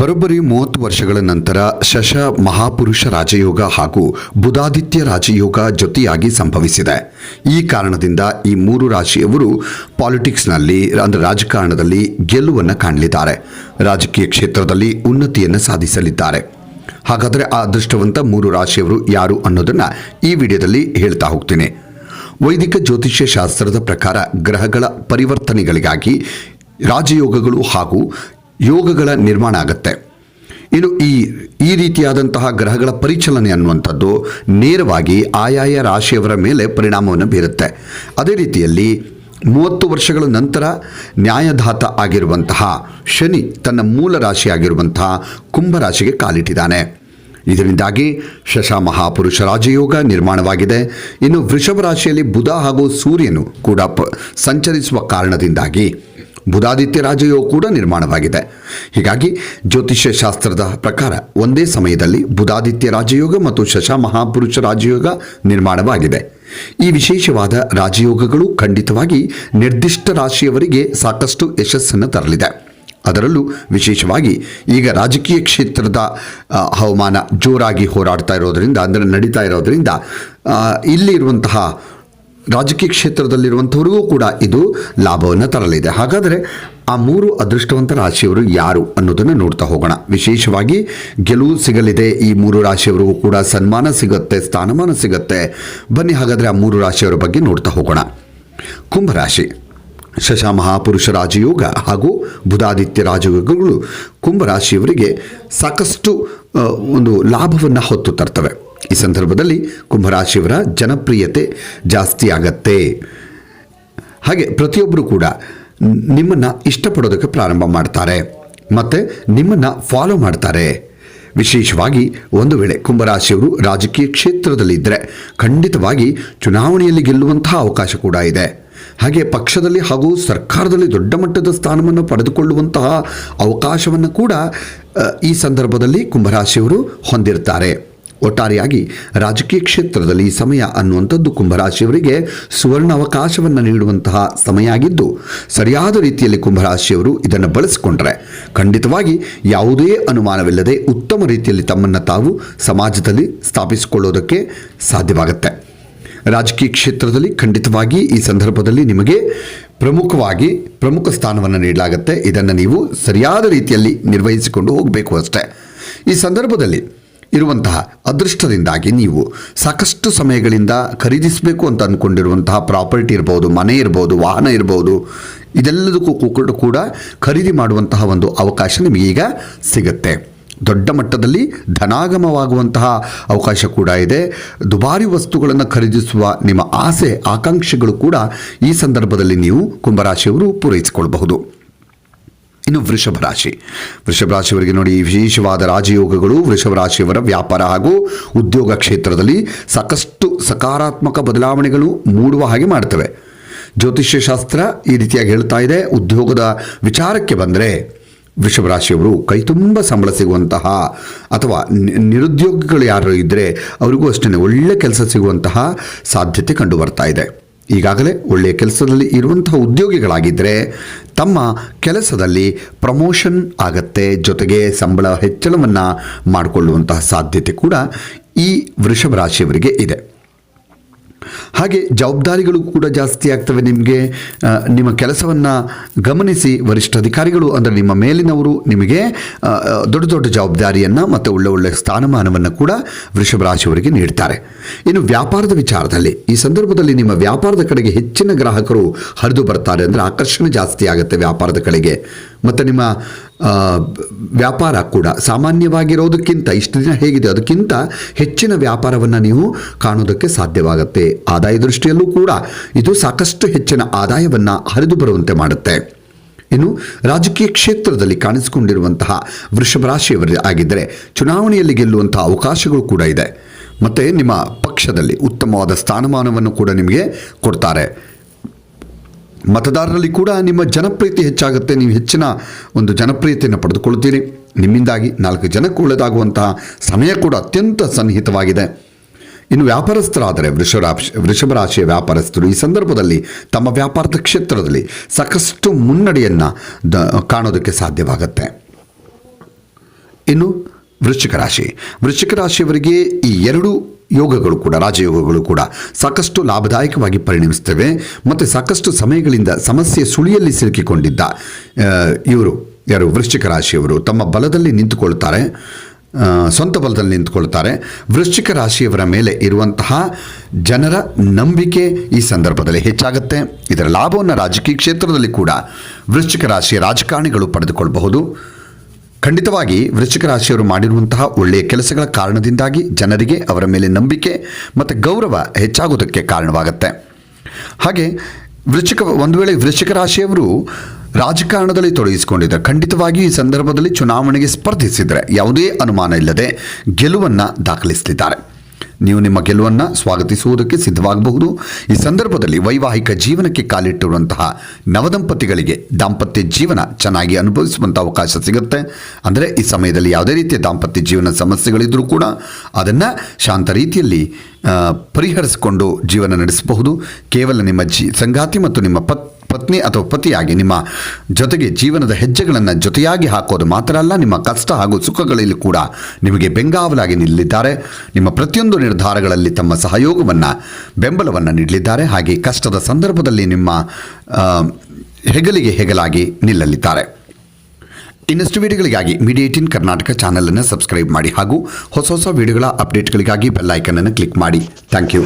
ಬರೋಬ್ಬರಿ ಮೂವತ್ತು ವರ್ಷಗಳ ನಂತರ ಶಶ ಮಹಾಪುರುಷ ರಾಜಯೋಗ ಹಾಗೂ ಬುಧಾದಿತ್ಯ ರಾಜಯೋಗ ಜೊತೆಯಾಗಿ ಸಂಭವಿಸಿದೆ. ಈ ಕಾರಣದಿಂದ ಈ ಮೂರು ರಾಶಿಯವರು ಪಾಲಿಟಿಕ್ಸ್ನಲ್ಲಿ ಅಂದರೆ ರಾಜಕಾರಣದಲ್ಲಿ ಗೆಲುವನ್ನು ಕಾಣಲಿದ್ದಾರೆ. ರಾಜಕೀಯ ಕ್ಷೇತ್ರದಲ್ಲಿ ಉನ್ನತಿಯನ್ನು ಸಾಧಿಸಲಿದ್ದಾರೆ. ಹಾಗಾದರೆ ಆ ಅದೃಷ್ಟವಂತ ಮೂರು ರಾಶಿಯವರು ಯಾರು ಅನ್ನೋದನ್ನು ಈ ವಿಡಿಯೋದಲ್ಲಿ ಹೇಳ್ತಾ ಹೋಗ್ತೀನಿ. ವೈದಿಕ ಜ್ಯೋತಿಷ್ಯ ಶಾಸ್ತ್ರದ ಪ್ರಕಾರ ಗ್ರಹಗಳ ಪರಿವರ್ತನೆಗಳಿಗಾಗಿ ರಾಜಯೋಗಗಳು ಹಾಗೂ ಯೋಗಗಳ ನಿರ್ಮಾಣ ಆಗುತ್ತೆ. ಇನ್ನು ಈ ಈ ರೀತಿಯಾದಂತಹ ಗ್ರಹಗಳ ಪರಿಚಲನೆ ಅನ್ನುವಂಥದ್ದು ನೇರವಾಗಿ ಆಯಾಯ ರಾಶಿಯವರ ಮೇಲೆ ಪರಿಣಾಮವನ್ನು ಬೀರುತ್ತೆ. ಅದೇ ರೀತಿಯಲ್ಲಿ ಮೂವತ್ತು ವರ್ಷಗಳ ನಂತರ ನ್ಯಾಯಧಾತ ಆಗಿರುವಂತಹ ಶನಿ ತನ್ನ ಮೂಲ ರಾಶಿಯಾಗಿರುವಂತಹ ಕುಂಭರಾಶಿಗೆ ಕಾಲಿಟ್ಟಿದ್ದಾನೆ. ಇದರಿಂದಾಗಿ ಶಶ ಮಹಾಪುರುಷ ರಾಜಯೋಗ ನಿರ್ಮಾಣವಾಗಿದೆ. ಇನ್ನು ವೃಷಭ ರಾಶಿಯಲ್ಲಿ ಬುಧ ಹಾಗೂ ಸೂರ್ಯನು ಕೂಡ ಸಂಚರಿಸುವ ಕಾರಣದಿಂದಾಗಿ ಬುಧಾದಿತ್ಯ ರಾಜಯೋಗ ಕೂಡ ನಿರ್ಮಾಣವಾಗಿದೆ. ಹೀಗಾಗಿ ಜ್ಯೋತಿಷ್ಯ ಶಾಸ್ತ್ರದ ಪ್ರಕಾರ ಒಂದೇ ಸಮಯದಲ್ಲಿ ಬುಧಾದಿತ್ಯ ರಾಜಯೋಗ ಮತ್ತು ಶಶ ಮಹಾಪುರುಷ ರಾಜಯೋಗ ನಿರ್ಮಾಣವಾಗಿದೆ. ಈ ವಿಶೇಷವಾದ ರಾಜಯೋಗಗಳು ಖಂಡಿತವಾಗಿ ನಿರ್ದಿಷ್ಟ ರಾಶಿಯವರಿಗೆ ಸಾಕಷ್ಟು ಯಶಸ್ಸನ್ನು ತರಲಿದೆ. ಅದರಲ್ಲೂ ವಿಶೇಷವಾಗಿ ಈಗ ರಾಜಕೀಯ ಕ್ಷೇತ್ರದ ಹವಾಮಾನ ಜೋರಾಗಿ ಹೋರಾಡ್ತಾ ಇರೋದರಿಂದ, ಅಂದರೆ ನಡೀತಾ ಇರೋದರಿಂದ ಇಲ್ಲಿರುವಂತಹ ರಾಜಕೀಯ ಕ್ಷೇತ್ರದಲ್ಲಿರುವಂಥವ್ರಿಗೂ ಕೂಡ ಇದು ಲಾಭವನ್ನು ತರಲಿದೆ. ಹಾಗಾದರೆ ಆ ಮೂರು ಅದೃಷ್ಟವಂತ ರಾಶಿಯವರು ಯಾರು ಅನ್ನೋದನ್ನು ನೋಡ್ತಾ ಹೋಗೋಣ. ವಿಶೇಷವಾಗಿ ಗೆಲುವು ಸಿಗಲಿದೆ, ಈ ಮೂರು ರಾಶಿಯವರಿಗೂ ಕೂಡ ಸನ್ಮಾನ ಸಿಗುತ್ತೆ, ಸ್ಥಾನಮಾನ ಸಿಗುತ್ತೆ. ಬನ್ನಿ ಹಾಗಾದರೆ ಆ ಮೂರು ರಾಶಿಯವರ ಬಗ್ಗೆ ನೋಡ್ತಾ ಹೋಗೋಣ. ಕುಂಭರಾಶಿ ಶಶ ಮಹಾಪುರುಷ ರಾಜಯೋಗ ಹಾಗೂ ಬುಧಾದಿತ್ಯ ರಾಜಯೋಗಗಳು ಕುಂಭರಾಶಿಯವರಿಗೆ ಸಾಕಷ್ಟು ಒಂದು ಲಾಭವನ್ನು ಹೊತ್ತು ತರ್ತವೆ. ಈ ಸಂದರ್ಭದಲ್ಲಿ ಕುಂಭರಾಶಿಯವರ ಜನಪ್ರಿಯತೆ ಜಾಸ್ತಿ ಆಗತ್ತೆ. ಹಾಗೆ ಪ್ರತಿಯೊಬ್ಬರು ಕೂಡ ನಿಮ್ಮನ್ನು ಇಷ್ಟಪಡೋದಕ್ಕೆ ಪ್ರಾರಂಭ ಮಾಡ್ತಾರೆ. ಮತ್ತು ನಿಮ್ಮನ್ನು ಫಾಲೋ ಮಾಡ್ತಾರೆ. ವಿಶೇಷವಾಗಿ ಒಂದು ವೇಳೆ ಕುಂಭರಾಶಿಯವರು ರಾಜಕೀಯ ಕ್ಷೇತ್ರದಲ್ಲಿದ್ದರೆ ಖಂಡಿತವಾಗಿ ಚುನಾವಣೆಯಲ್ಲಿ ಗೆಲ್ಲುವಂತಹ ಅವಕಾಶ ಕೂಡ ಇದೆ. ಹಾಗೆ ಪಕ್ಷದಲ್ಲಿ ಹಾಗೂ ಸರ್ಕಾರದಲ್ಲಿ ದೊಡ್ಡ ಮಟ್ಟದ ಸ್ಥಾನವನ್ನು ಪಡೆದುಕೊಳ್ಳುವಂತಹ ಅವಕಾಶವನ್ನು ಕೂಡ ಈ ಸಂದರ್ಭದಲ್ಲಿ ಕುಂಭರಾಶಿಯವರು ಹೊಂದಿರ್ತಾರೆ. ಒಟ್ಟಾರೆಯಾಗಿ ರಾಜಕೀಯ ಕ್ಷೇತ್ರದಲ್ಲಿ ಸಮಯ ಅನ್ನುವಂಥದ್ದು ಕುಂಭರಾಶಿಯವರಿಗೆ ಸುವರ್ಣ ಅವಕಾಶವನ್ನು ನೀಡುವಂತಹ ಸಮಯ ಆಗಿದ್ದು ಸರಿಯಾದ ರೀತಿಯಲ್ಲಿ ಕುಂಭರಾಶಿಯವರು ಇದನ್ನು ಬಳಸಿಕೊಂಡ್ರೆ ಖಂಡಿತವಾಗಿ ಯಾವುದೇ ಅನುಮಾನವಿಲ್ಲದೆ ಉತ್ತಮ ರೀತಿಯಲ್ಲಿ ತಮ್ಮನ್ನು ತಾವು ಸಮಾಜದಲ್ಲಿ ಸ್ಥಾಪಿಸಿಕೊಳ್ಳೋದಕ್ಕೆ ಸಾಧ್ಯವಾಗುತ್ತೆ. ರಾಜಕೀಯ ಕ್ಷೇತ್ರದಲ್ಲಿ ಖಂಡಿತವಾಗಿ ಈ ಸಂದರ್ಭದಲ್ಲಿ ನಿಮಗೆ ಪ್ರಮುಖವಾಗಿ ಪ್ರಮುಖ ಸ್ಥಾನವನ್ನು ನೀಡಲಾಗುತ್ತೆ. ಇದನ್ನು ನೀವು ಸರಿಯಾದ ರೀತಿಯಲ್ಲಿ ನಿರ್ವಹಿಸಿಕೊಂಡು ಹೋಗಬೇಕು ಅಷ್ಟೇ. ಈ ಸಂದರ್ಭದಲ್ಲಿ ಇರುವಂತಹ ಅದೃಷ್ಟದಿಂದಾಗಿ ನೀವು ಸಾಕಷ್ಟು ಸಮಯಗಳಿಂದ ಖರೀದಿಸಬೇಕು ಅಂತ ಅಂದ್ಕೊಂಡಿರುವಂತಹ ಪ್ರಾಪರ್ಟಿ ಇರ್ಬೋದು, ಮನೆ ಇರ್ಬೋದು, ವಾಹನ ಇರ್ಬೋದು, ಇದೆಲ್ಲದಕ್ಕೂ ಕೂಡ- ಕೂಡ ಖರೀದಿ ಮಾಡುವಂತಹ ಒಂದು ಅವಕಾಶ ನಿಮಗೀಗ ಸಿಗುತ್ತೆ. ದೊಡ್ಡ ಮಟ್ಟದಲ್ಲಿ ಧನಾಗಮವಾಗುವಂತಹ ಅವಕಾಶ ಕೂಡ ಇದೆ. ದುಬಾರಿ ವಸ್ತುಗಳನ್ನು ಖರೀದಿಸುವ ನಿಮ್ಮ ಆಸೆ, ಆಕಾಂಕ್ಷೆಗಳು ಕೂಡ ಈ ಸಂದರ್ಭದಲ್ಲಿ ನೀವು ಕುಂಭರಾಶಿಯವರು ಪೂರೈಸಿಕೊಳ್ಳಬಹುದು ಇನ್ನು ವೃಷಭ ರಾಶಿ. ವೃಷಭ ರಾಶಿಯವರಿಗೆ ನೋಡಿ ವಿಶೇಷವಾದ ರಾಜಯೋಗಗಳು. ವೃಷಭ ರಾಶಿಯವರ ವ್ಯಾಪಾರ ಹಾಗೂ ಉದ್ಯೋಗ ಕ್ಷೇತ್ರದಲ್ಲಿ ಸಾಕಷ್ಟು ಸಕಾರಾತ್ಮಕ ಬದಲಾವಣೆಗಳು ಮೂಡುವ ಹಾಗೆ ಮಾಡ್ತವೆ. ಜ್ಯೋತಿಷ್ಯ ಶಾಸ್ತ್ರ ಈ ರೀತಿಯಾಗಿ ಹೇಳ್ತಾ ಇದೆ. ಉದ್ಯೋಗದ ವಿಚಾರಕ್ಕೆ ಬಂದರೆ ವೃಷಭ ರಾಶಿಯವರು ಕೈ ತುಂಬ ಸಂಬಳ ಸಿಗುವಂತಹ ಅಥವಾ ನಿರುದ್ಯೋಗಿಗಳು ಯಾರು ಇದ್ದರೆ ಅವರಿಗೂ ಅಷ್ಟೇ ಒಳ್ಳೆ ಕೆಲಸ ಸಿಗುವಂತಹ ಸಾಧ್ಯತೆ ಕಂಡು ಬರ್ತಾ ಇದೆ. ಈಗಾಗಲೇ ಒಳ್ಳೆಯ ಕೆಲಸದಲ್ಲಿ ಇರುವಂತಹ ಉದ್ಯೋಗಿಗಳಾಗಿದ್ದರೆ ತಮ್ಮ ಕೆಲಸದಲ್ಲಿ ಪ್ರಮೋಷನ್ ಆಗತ್ತೆ, ಜೊತೆಗೆ ಸಂಬಳ ಹೆಚ್ಚಳವನ್ನು ಮಾಡಿಕೊಳ್ಳುವಂತಹ ಸಾಧ್ಯತೆ ಕೂಡ ಈ ವೃಷಭ ರಾಶಿಯವರಿಗೆ ಇದೆ. ಹಾಗೆ ಜವಾಬ್ದಾರಿಗಳು ಕೂಡ ಜಾಸ್ತಿ ಆಗ್ತವೆ ನಿಮಗೆ ನಿಮ್ಮ ಕೆಲಸವನ್ನು ಗಮನಿಸಿ ವರಿಷ್ಠ ಅಧಿಕಾರಿಗಳು, ಅಂದರೆ ನಿಮ್ಮ ಮೇಲಿನವರು ನಿಮಗೆ ದೊಡ್ಡ ದೊಡ್ಡ ಜವಾಬ್ದಾರಿಯನ್ನು ಮತ್ತು ಒಳ್ಳೆ ಒಳ್ಳೆ ಸ್ಥಾನಮಾನವನ್ನು ಕೂಡ ವೃಷಭ ರಾಶಿಯವರಿಗೆ ನೀಡ್ತಾರೆ. ಇನ್ನು ವ್ಯಾಪಾರದ ವಿಚಾರದಲ್ಲಿ, ಈ ಸಂದರ್ಭದಲ್ಲಿ ನಿಮ್ಮ ವ್ಯಾಪಾರದ ಕಡೆಗೆ ಹೆಚ್ಚಿನ ಗ್ರಾಹಕರು ಹರಿದು ಬರ್ತಾರೆ ಅಂದರೆ ಆಕರ್ಷಣೆ ಜಾಸ್ತಿ ಆಗುತ್ತೆ ವ್ಯಾಪಾರದ ಕಡೆಗೆ. ಮತ್ತು ನಿಮ್ಮ ವ್ಯಾಪಾರ ಕೂಡ ಸಾಮಾನ್ಯವಾಗಿರೋದಕ್ಕಿಂತ ಇಷ್ಟು ದಿನ ಹೇಗಿದೆ, ಅದಕ್ಕಿಂತ ಹೆಚ್ಚಿನ ವ್ಯಾಪಾರವನ್ನು ನೀವು ಕಾಣೋದಕ್ಕೆ ಸಾಧ್ಯವಾಗುತ್ತೆ. ಆದಾಯ ದೃಷ್ಟಿಯಲ್ಲೂ ಕೂಡ ಇದು ಸಾಕಷ್ಟು ಹೆಚ್ಚಿನ ಆದಾಯವನ್ನು ಹರಿದು ಬರುವಂತೆ ಮಾಡುತ್ತೆ. ಇನ್ನು ರಾಜಕೀಯ ಕ್ಷೇತ್ರದಲ್ಲಿ ಕಾಣಿಸಿಕೊಂಡಿರುವಂತಹ ವೃಷಭ ರಾಶಿಯವರು ಆಗಿದ್ದರೆ ಚುನಾವಣೆಯಲ್ಲಿ ಗೆಲ್ಲುವಂತಹ ಅವಕಾಶಗಳು ಕೂಡ ಇದೆ. ಮತ್ತು ನಿಮ್ಮ ಪಕ್ಷದಲ್ಲಿ ಉತ್ತಮವಾದ ಸ್ಥಾನಮಾನವನ್ನು ಕೂಡ ನಿಮಗೆ ಕೊಡ್ತಾರೆ. ಮತದಾರರಲ್ಲಿ ಕೂಡ ನಿಮ್ಮ ಜನಪ್ರಿಯತೆ ಹೆಚ್ಚಾಗುತ್ತೆ. ನೀವು ಹೆಚ್ಚಿನ ಒಂದು ಜನಪ್ರಿಯತೆಯನ್ನು ಪಡೆದುಕೊಳ್ಳುತ್ತೀರಿ. ನಿಮ್ಮಿಂದಾಗಿ ನಾಲ್ಕು ಜನಕ್ಕೆ ಒಳ್ಳೆಯದಾಗುವಂತಹ ಸಮಯ ಕೂಡ ಅತ್ಯಂತ ಸನ್ನಿಹಿತವಾಗಿದೆ. ಇನ್ನು ವ್ಯಾಪಾರಸ್ಥರಾದರೆ ವೃಷಭರಾಶಿ ವೃಷಭರಾಶಿಯ ವೃಷಭ ರಾಶಿಯ ವ್ಯಾಪಾರಸ್ಥರು ಈ ಸಂದರ್ಭದಲ್ಲಿ ತಮ್ಮ ವ್ಯಾಪಾರದ ಕ್ಷೇತ್ರದಲ್ಲಿ ಸಾಕಷ್ಟು ಮುನ್ನಡೆಯನ್ನು ದ, ಕಾಣೋದಕ್ಕೆ ಸಾಧ್ಯವಾಗುತ್ತೆ. ಇನ್ನು ವೃಶ್ಚಿಕ ರಾಶಿ. ವೃಶ್ಚಿಕ ರಾಶಿಯವರಿಗೆ ಈ ಎರಡು ಯೋಗಗಳು ಕೂಡ, ರಾಜಯೋಗಗಳು ಕೂಡ ಸಾಕಷ್ಟು ಲಾಭದಾಯಕವಾಗಿ ಪರಿಣಮಿಸ್ತವೆ ಮತ್ತು ಸಾಕಷ್ಟು ಸಮಯಗಳಿಂದ ಸಮಸ್ಯೆ ಸುಳಿಯಲ್ಲಿ ಸಿಲುಕಿಕೊಂಡಿದ್ದ ಇವರು ಯಾರು? ವೃಶ್ಚಿಕ ರಾಶಿಯವರು. ತಮ್ಮ ಬಲದಲ್ಲಿ ನಿಂತುಕೊಳ್ತಾರೆ. ಸ್ವಂತ ಬಲದಲ್ಲಿ ನಿಂತುಕೊಳ್ತಾರೆ. ವೃಶ್ಚಿಕ ರಾಶಿಯವರ ಮೇಲೆ ಇರುವಂತಹ ಜನರ ನಂಬಿಕೆ ಈ ಸಂದರ್ಭದಲ್ಲಿ ಹೆಚ್ಚಾಗುತ್ತೆ. ಇದರ ಲಾಭವನ್ನು ರಾಜಕೀಯ ಕ್ಷೇತ್ರದಲ್ಲಿ ಕೂಡ ವೃಶ್ಚಿಕ ರಾಶಿಯ ರಾಜಕಾರಣಿಗಳು ಪಡೆದುಕೊಳ್ಳಬಹುದು ಖಂಡಿತವಾಗಿ ವೃಶ್ಚಿಕ ರಾಶಿಯವರು ಮಾಡಿರುವಂತಹ ಒಳ್ಳೆಯ ಕೆಲಸಗಳ ಕಾರಣದಿಂದಾಗಿ ಜನರಿಗೆ ಅವರ ಮೇಲೆ ನಂಬಿಕೆ ಮತ್ತು ಗೌರವ ಹೆಚ್ಚಾಗೋದಕ್ಕೆ ಕಾರಣವಾಗುತ್ತೆ. ಹಾಗೆ ವೃಶ್ಚಿಕ, ಒಂದು ವೇಳೆ ವೃಶ್ಚಿಕ ರಾಶಿಯವರು ರಾಜಕಾರಣದಲ್ಲಿ ತೊಡಗಿಸಿಕೊಂಡಿದ್ದಾರೆ. ಖಂಡಿತವಾಗಿ ಈ ಸಂದರ್ಭದಲ್ಲಿ ಚುನಾವಣೆಗೆ ಸ್ಪರ್ಧಿಸಿದರೆ ಯಾವುದೇ ಅನುಮಾನ ಇಲ್ಲದೆ ಗೆಲುವನ್ನು ದಾಖಲಿಸಲಿದ್ದಾರೆ. ನೀವು ನಿಮ್ಮ ಗೆಲುವನ್ನು ಸ್ವಾಗತಿಸುವುದಕ್ಕೆ ಸಿದ್ಧವಾಗಬಹುದು. ಈ ಸಂದರ್ಭದಲ್ಲಿ ವೈವಾಹಿಕ ಜೀವನಕ್ಕೆ ಕಾಲಿಟ್ಟಿರುವಂತಹ ನವದಂಪತಿಗಳಿಗೆ ದಾಂಪತ್ಯ ಜೀವನ ಚೆನ್ನಾಗಿ ಅನುಭವಿಸುವಂಥ ಅವಕಾಶ ಸಿಗುತ್ತೆ. ಅಂದರೆ ಈ ಸಮಯದಲ್ಲಿ ಯಾವುದೇ ರೀತಿಯ ದಾಂಪತ್ಯ ಜೀವನ ಸಮಸ್ಯೆಗಳಿದ್ದರೂ ಕೂಡ ಅದನ್ನು ಶಾಂತ ರೀತಿಯಲ್ಲಿ ಪರಿಹರಿಸಿಕೊಂಡು ಜೀವನ ನಡೆಸಬಹುದು. ಕೇವಲ ನಿಮ್ಮ ಜೀ, ಸಂಗಾತಿ ಮತ್ತು ನಿಮ್ಮ ಪತ್ ಪತ್ನಿ ಅಥವಾ ಪತಿಯಾಗಿ ನಿಮ್ಮ ಜೊತೆಗೆ ಜೀವನದ ಹೆಜ್ಜೆಗಳನ್ನು ಜೊತೆಯಾಗಿ ಹಾಕೋದು ಮಾತ್ರ ಅಲ್ಲ, ನಿಮ್ಮ ಕಷ್ಟ ಹಾಗೂ ಸುಖಗಳಲ್ಲಿ ಕೂಡ ನಿಮಗೆ ಬೆಂಗಾವಲಾಗಿ ನಿಲ್ಲಿದ್ದಾರೆ. ನಿಮ್ಮ ಪ್ರತಿಯೊಂದು ನಿರ್ಧಾರಗಳಲ್ಲಿ ತಮ್ಮ ಸಹಯೋಗವನ್ನು, ಬೆಂಬಲವನ್ನು ನೀಡಲಿದ್ದಾರೆ. ಹಾಗೆ ಕಷ್ಟದ ಸಂದರ್ಭದಲ್ಲಿ ನಿಮ್ಮ ಹೆಗಲಿಗೆ ಹೆಗಲಾಗಿ ನಿಲ್ಲಲಿದ್ದಾರೆ. ಇನ್ನಷ್ಟು ವಿಡಿಯೋಗಳಿಗಾಗಿ ಮೀಡಿಯಾ ಕರ್ನಾಟಕ ಕರ್ನಾಟಕ ಚಾನಲನ್ನು ಸಬ್ಸ್ಕ್ರೈಬ್ ಮಾಡಿ ಹಾಗೂ ಹೊಸ ಹೊಸ ವಿಡಿಯೋಗಳ ಅಪ್ಡೇಟ್ಗಳಿಗಾಗಿ ಐಕನನ್ನು ಕ್ಲಿಕ್ ಮಾಡಿ. Thank you.